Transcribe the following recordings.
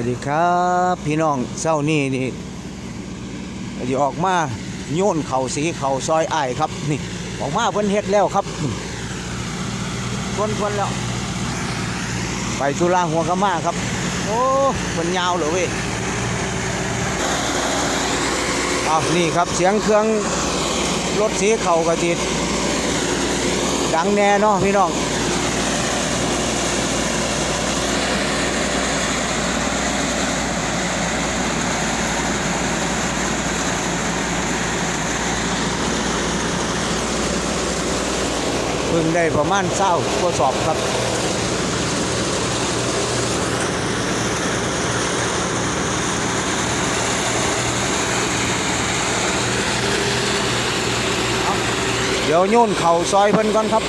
วัสดีครับ พี่น้องเศร้านี่นี่จะออกมาโยนเข่าสีเข่าซอยไอ้ครับนี่ออกมาเพิ่นเฮ็ดแล้วครับทวนทวนแล้ว ไปธุระหัวกะมาครับ โอ้เพิ่นยาวเหรอเว้ยอ้าวนี่ครับเสียงเครื่องรถสีเข่ากระติดดังแน่เนาะพี่น้อง พิ่งได้ประมาณเศร้าทดสอบครับเดี๋ยวโยนเข่าซอยเพิ่นก่อนครับ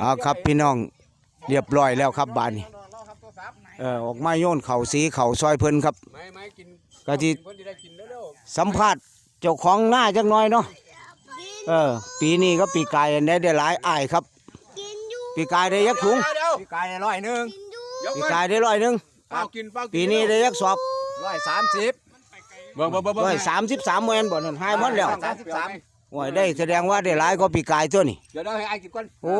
เอาครับพี่น้องเรียบร้อยแล้วครับบานนี้เออออกมาโยนเข่าสีเข่าซอยเพิ่นครับไม่ไม่กินก็ที่คนที่ได้กินเร็วสัมภาษณ์เจ้าของหน้าจักหน่อยเนาะเออ ปีนี้ก็ปีกายได้ได้หลายอ้ายครับกินอยู่ปีกายได้ยักถุงเดี๋ยวพี่กายร้อยหนึ่งกินอยู่ยกปีเว้นกายได้ร้อยหนึ่งเป้ากินเป้ากินปีนี้ได้ยักสอบร้อยสามสิบเบิ่งเบิ่งเบิ่งเบิ่งร้อยสามสิบสามเมนบ่นั่นหายหมดแล้ว สามสิบสาม โอ้ยได้แสดงว่าได้หลายก็ปีกายตัวนี่ เดี๋ยวเดี๋ยวให้ไอ้กินก่อนโอ้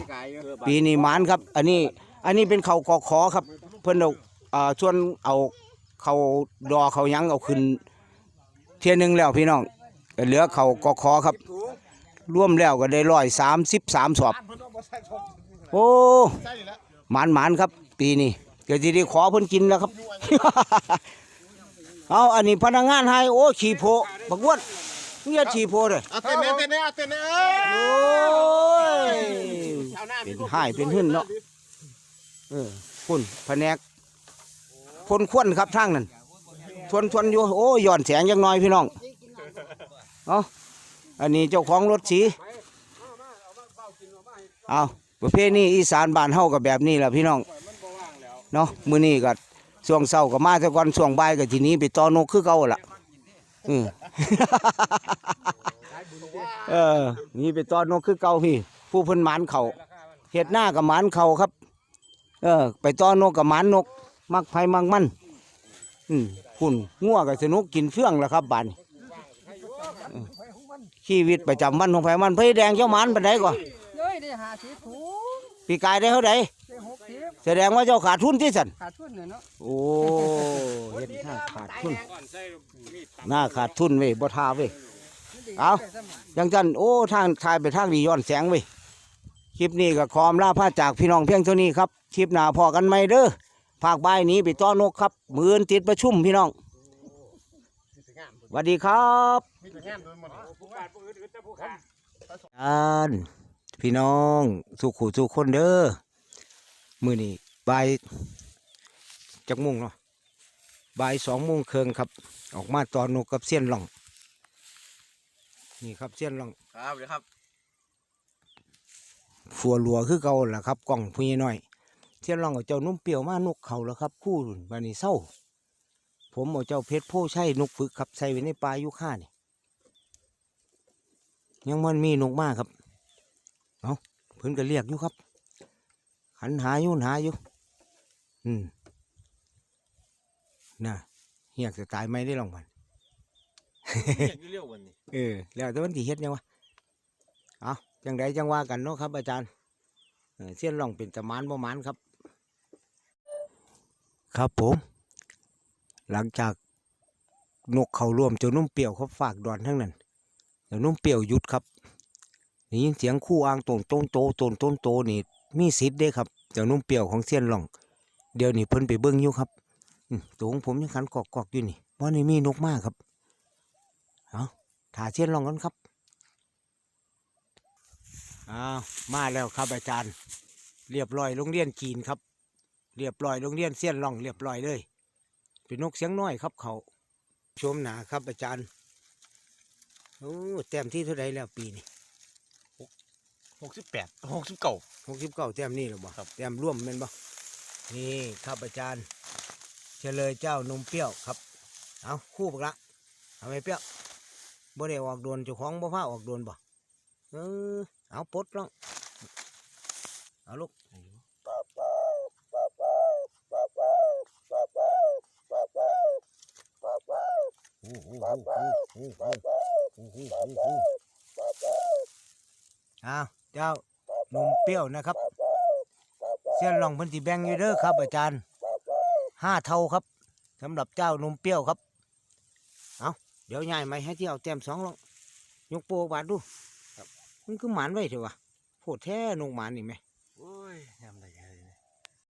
พี่ไก่เออปีนี้หมานครับ อันนี้ อันนี้เป็นเขากอขอครับ เพิ่นเอาอ่าชวนเอาเขาดอเขาหยังเอาขึ้น เที่ยหนึงแล้วพี่น้องก็เหลือเขากอขอครับรวมแล้วก็ได้ร้อยสามสิบสามสอบ โอ้หมานหมานครับ ปีนี้เดี๋ยวจะได้ขอเพิ่นกินแล้วครับ เอาอันนี้พนักงานให้โอ้ขี่โพบักวด เงียขี่โพเลยเอาเต้นเน่เต้นเน่เอาเต้นเน่เอโอ้ย เป็นให้เป็นหึ่นเนาะ เออพุ่นแผนกพ่นควนครับทางนั้นทวนทวนอยู่โอ้ย้อนแสงยังน้อยพี่น้องเอาอันนี้เจ้าของรถสีเอาประเภทนี้อีสานบ้านเฮากับแบบนี้แหละพี่น้องเนาะมื้อนี้ก็ช่วงเช้าก็มาแต่ก่อนช่วงบ่ายก็ทีนี้ไปต่อนกคือเก่าล่ะอืม เออ นี่ไปต่อนกคือเก่าพี่ ผู้เพิ่นหมานเขาเฮ็ดหน้ากับหมานเขาครับ เออ ไปต่อนกกับหมานนก มักไผมักมัน อืมคุณงัวกับสนุกกินเฟื่องแล้วครับบานนี้เออชีวิตประจำวันของไผมันไผแดงเจ้าหมานปานใดก่อนเลยได้หาสิบถุงปีกายได้เท่าใดได้หกสิบ แสดงว่าเจ้าขาดทุนที่สันขาดทุนเนี่ยเนาะโอ้เฮ็ดหน้าขาดทุนหน้าขาดทุนเว้ยบ่ทาเว้ยเอายังจันโอ้ทางทายไปทางดีย้อนแสงเว้ยคลิปนี้ก็ขอมลาพาจากพี่น้องเพียงเท่านี้ครับคลิปหน้าพอกันไหมเด้อภาคบ่ายนี้ไปต้อนนกครับ มือนติดประชุมพี่น้องสวัสดีครับอันพี่น้องสุขุสุขคนเด้อ มือนี้บ่ายจักโมุงเนาะบ่ายสองโมงครึ่งครับ ออกมาตอนนกกับเสี้ยนหล่อง นี่ครับเสี้ยนหล่องครับเดี๋ยวครับฟัวหลัวคือเก่าล่ะครับกล่องพูน้อยเสี้ยนหล่องเอาเจ้านุ่มเปรี่ยวมานกเขาแล้วครับ คู่วันนี้เศร้า ผมเอาเจ้าเพชรโพใช่นกฝึกครับใส่ไว้ในปลายุค่านี่ยังมันมีนกมากครับ เอาเพิ่นก็เรียกอยู่ครับ หันหาอยู่หาอยู่ อืมน่ะเฮียกจะตายไหมได้ลองมันเร็ววันนี้เออแล้วแต่มันสิเฮ็ดยังวะเอาจังใดจังว่ากันเนาะครับ อาจารย์เออเส้นร่องเป็นตะมานบ่หมานครับ ครับผม หลังจากนกเขาร่วมเจ้านุ่มเปรี่ยวเขาฝากดอนทั้งนั้นเจ้านุ่มเปรี่ยวหยุดครับได้ยินเสียงคู่อ้างตนต้นโตต้นต้นโตนี่ มีสิทธิ์เด้ครับเจ้านุ่มเปี่ยวของเส้นร่อง เดี๋ยวนี้เพิ่นไปเบิ่งอยู่ครับตัวของผมยังขันกอกๆอยู่นี่ว่านี่มีนกมากครับถ่าเช่นลองกันครับอ้าวมาแล้วครับอาจารย์ เรียบร้อยโรงเรียนจีนครับ เรียบร้อยโรงเรียนเสี้ยนล่อง เรียบร้อยเลยเป็นนกเสียงน้อยครับเขาชมหนาครับอาจารย์โอ้แต้มที่เท่าไรแล้วปีนี้ หหกสิบแปดหกสิบเก้าหกสิบเก้าแต้มนี่หรอบ่ครับแต้มร่วมแม่นบ่นี่ครับอาจารย์เฉลยเจ้านมเปรี้ยวครับเอาคู่บักละทำไมเปรี้ยวบ่ได้ออกโดนเจ้าของบ่พาออกโดนบ่เออเอาปลดลองเอาลูกโอ้โห โอ้โหโอ้โหโอ้โหโอ้โหโอ้โหเจ้านมเปรี้ยวนะครับ เส้นลองพันธีแบงยูเดอร์ครับ อาจารย์ห้าเท่าครับสำหรับเจ้านมเปรี้ยวครับ เอาเดี๋ยวย้ายมให้ที่เอาเต็มสองลองยกโปรบาทดูมันคือหมานไว้เถอะวะโพดแท้นกหมานนี่ไหม